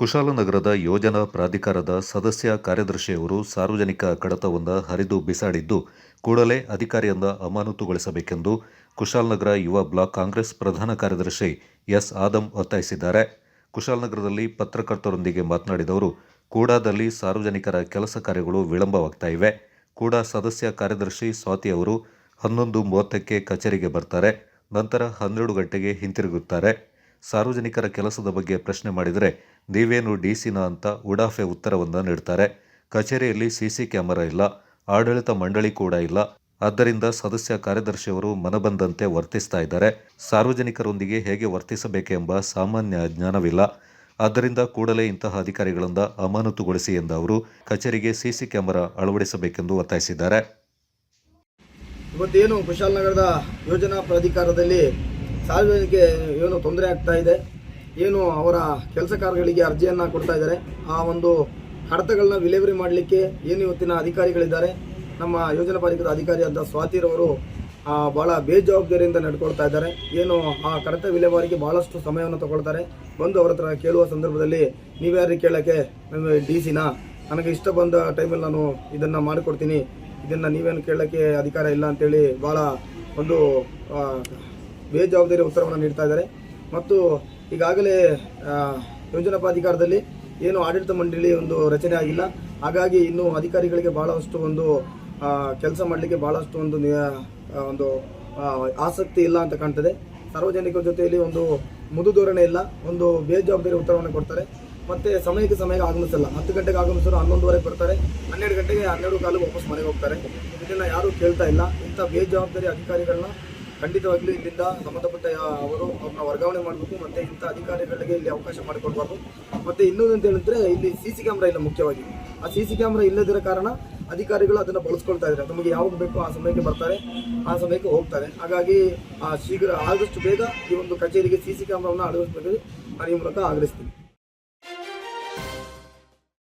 ಕುಶಾಲನಗರದ ಯೋಜನಾ ಪ್ರಾಧಿಕಾರದ ಸದಸ್ಯ ಕಾರ್ಯದರ್ಶಿಯವರು ಸಾರ್ವಜನಿಕ ಕಡತವೊಂದ ಹರಿದು ಬಿಸಾಡಿದ್ದು, ಕೂಡಲೇ ಅಧಿಕಾರಿಯಿಂದ ಅಮಾನತುಗೊಳಿಸಬೇಕೆಂದು ಕುಶಾಲನಗರ ಯುವ ಬ್ಲಾಕ್ ಕಾಂಗ್ರೆಸ್ ಪ್ರಧಾನ ಕಾರ್ಯದರ್ಶಿ ಎಸ್. ಆದಂ ಒತ್ತಾಯಿಸಿದ್ದಾರೆ. ಕುಶಾಲನಗರದಲ್ಲಿ ಪತ್ರಕರ್ತರೊಂದಿಗೆ ಮಾತನಾಡಿದವರು, ಕೂಡಾದಲ್ಲಿ ಸಾರ್ವಜನಿಕರ ಕೆಲಸ ಕಾರ್ಯಗಳು ವಿಳಂಬವಾಗ್ತಾ ಇವೆ. ಕೂಡಾ ಸದಸ್ಯ ಕಾರ್ಯದರ್ಶಿ ಸ್ವಾತಿ ಅವರು ಹನ್ನೊಂದು ಮೂವತ್ತಕ್ಕೆ ಕಚೇರಿಗೆ ಬರ್ತಾರೆ, ನಂತರ ಹನ್ನೆರಡು ಗಂಟೆಗೆ ಹಿಂತಿರುಗುತ್ತಾರೆ. ಸಾರ್ವಜನಿಕರ ಕೆಲಸದ ಬಗ್ಗೆ ಪ್ರಶ್ನೆ ಮಾಡಿದರೆ ನೀವೇನು ಡಿಸಿನ ಅಂತ ಉಡಾಫೆ ಉತ್ತರವನ್ನು ನೀಡ್ತಾರೆ. ಕಚೇರಿಯಲ್ಲಿ ಸಿಸಿ ಕ್ಯಾಮೆರಾ ಇಲ್ಲ, ಆಡಳಿತ ಮಂಡಳಿ ಕೂಡ ಇಲ್ಲ. ಆದ್ದರಿಂದ ಸದಸ್ಯ ಕಾರ್ಯದರ್ಶಿಯವರು ಮನಬಂದಂತೆ ವರ್ತಿಸ್ತಾ ಇದ್ದಾರೆ. ಸಾರ್ವಜನಿಕರೊಂದಿಗೆ ಹೇಗೆ ವರ್ತಿಸಬೇಕೆಂಬ ಸಾಮಾನ್ಯ ಜ್ಞಾನವಿಲ್ಲ. ಆದ್ದರಿಂದ ಕೂಡಲೇ ಇಂತಹ ಅಧಿಕಾರಿಗಳಿಂದ ಅಮಾನತುಗೊಳಿಸಿ ಎಂದ ಅವರು, ಕಚೇರಿಗೆ ಸಿಸಿ ಕ್ಯಾಮೆರಾ ಅಳವಡಿಸಬೇಕೆಂದು ಒತ್ತಾಯಿಸಿದ್ದಾರೆ. ಇವತ್ತೇನು ಕುಶಾಲನಗರದ ಯೋಜನಾ ಪ್ರಾಧಿಕಾರದಲ್ಲಿ ಸಾರ್ವಜನಿಕ ಏನು ತೊಂದರೆ ಆಗ್ತಾ ಇದೆ, ಏನು ಅವರ ಕೆಲಸ ಕಾರ್ಯಗಳಿಗೆ ಅರ್ಜಿಯನ್ನು ಕೊಡ್ತಾ ಇದ್ದಾರೆ, ಆ ಒಂದು ಕಡತಗಳನ್ನ ವಿಲೇವರಿ ಮಾಡಲಿಕ್ಕೆ ಏನು ಇವತ್ತಿನ ಅಧಿಕಾರಿಗಳಿದ್ದಾರೆ, ನಮ್ಮ ಯೋಜನಾ ಅಧಿಕಾರಿ ಅಧಿಕಾರಿಯಾದ ಸ್ವಾತಿರವರು ಭಾಳ ಬೇಜವಾಬ್ದಾರಿಯಿಂದ ನಡ್ಕೊಳ್ತಾ ಇದ್ದಾರೆ. ಏನು ಆ ಕಡತ ವಿಲೇವಾರಿಗೆ ಬಹಳಷ್ಟು ಸಮಯವನ್ನು ತಗೊಳ್ತಾರೆ. ಬಂದು ಅವರ ಹತ್ರ ಕೇಳುವ ಸಂದರ್ಭದಲ್ಲಿ ನೀವ್ಯಾರು ಕೇಳೋಕ್ಕೆ ನಮ್ಮ ಡಿ ಸಿನ ನನಗೆ ಇಷ್ಟ ಬಂದ ಟೈಮಲ್ಲಿ ನಾನು ಇದನ್ನು ಮಾಡಿಕೊಡ್ತೀನಿ. ಇದನ್ನು ನೀವೇನು ಕೇಳೋಕ್ಕೆ ಅಧಿಕಾರ ಇಲ್ಲ ಅಂತೇಳಿ ಭಾಳ ಒಂದು ಬೇಜವಾಬ್ದಾರಿ ಉತ್ತರವನ್ನು ನೀಡ್ತಾ ಇದ್ದಾರೆ. ಮತ್ತು ಈಗಾಗಲೇ ಯೋಜನಾಪಾಧಿಕಾರದಲ್ಲಿ ಏನು ಆಡಳಿತ ಮಂಡಳಿ ಒಂದು ರಚನೆ ಆಗಿಲ್ಲ. ಹಾಗಾಗಿ ಇನ್ನು ಅಧಿಕಾರಿಗಳಿಗೆ ಬಹಳಷ್ಟು ಒಂದು ಕೆಲಸ ಮಾಡಲಿಕ್ಕೆ ಬಹಳಷ್ಟು ಒಂದು ಒಂದು ಆಸಕ್ತಿ ಇಲ್ಲ ಅಂತ ಕಾಣ್ತದೆ. ಸಾರ್ವಜನಿಕರ ಜೊತೆಯಲ್ಲಿ ಒಂದು ಮುದು ಧೋರಣೆ ಇಲ್ಲ. ಒಂದು ಬೇಜವಾಬ್ದಾರಿ ಉತ್ತರವನ್ನು ಕೊಡ್ತಾರೆ. ಮತ್ತೆ ಸಮಯಕ್ಕೆ ಸಮಯಕ್ಕೆ ಆಗಮಿಸಲ್ಲ. ಹತ್ತು ಗಂಟೆಗೆ ಆಗಮಿಸಿದ್ರು ಹನ್ನೊಂದುವರೆಗೆ ಬರ್ತಾರೆ. ಹನ್ನೆರಡು ಗಂಟೆಗೆ ಹನ್ನೆರಡು ಕಾಲಿಗೆ ವಾಪಸ್ ಮನೆಗೆ ಹೋಗ್ತಾರೆ. ಇದನ್ನು ಯಾರೂ ಕೇಳ್ತಾ ಇಲ್ಲ. ಇಂಥ ಬೇಜವಾಬ್ದಾರಿ ಅಧಿಕಾರಿಗಳನ್ನ ಖಂಡಿತವಾಗ್ಲೂ ಇಲ್ಲಿಂದ ಸಂಬಂಧಪಟ್ಟ ಅವರು ಅವ್ರನ್ನ ವರ್ಗಾವಣೆ ಮಾಡಬೇಕು, ಮತ್ತೆ ಇಂಥ ಅಧಿಕಾರಿಗಳಿಗೆ ಇಲ್ಲಿ ಅವಕಾಶ ಮಾಡಿಕೊಡ್ಬಾರ್ದು. ಮತ್ತೆ ಇನ್ನೊಂದು ಅಂತ ಹೇಳಿದ್ರೆ, ಇಲ್ಲಿ ಸಿ ಸಿ ಕ್ಯಾಮ್ರಾ ಇಲ್ಲ ಮುಖ್ಯವಾಗಿ. ಆ ಸಿ ಸಿ ಕ್ಯಾಮ್ರಾ ಇಲ್ಲದಿರೋ ಕಾರಣ ಅಧಿಕಾರಿಗಳು ಅದನ್ನು ಬಳಸ್ಕೊಳ್ತಾ ಇದ್ದಾರೆ. ತಮಗೆ ಯಾವಾಗ ಬೇಕೋ ಆ ಸಮಯಕ್ಕೆ ಬರ್ತಾರೆ, ಆ ಸಮಯಕ್ಕೆ ಹೋಗ್ತಾರೆ. ಹಾಗಾಗಿ, ಆ ಶೀಘ್ರ, ಆದಷ್ಟು ಬೇಗ ಈ ಒಂದು ಕಚೇರಿಗೆ ಸಿ ಸಿ ಕ್ಯಾಮ್ರಾವನ್ನು ಅಳವಡಿಸಬೇಕು ನಾನು ಈ ಮೂಲಕ ಆಗ್ರಹಿಸ್ತೀನಿ.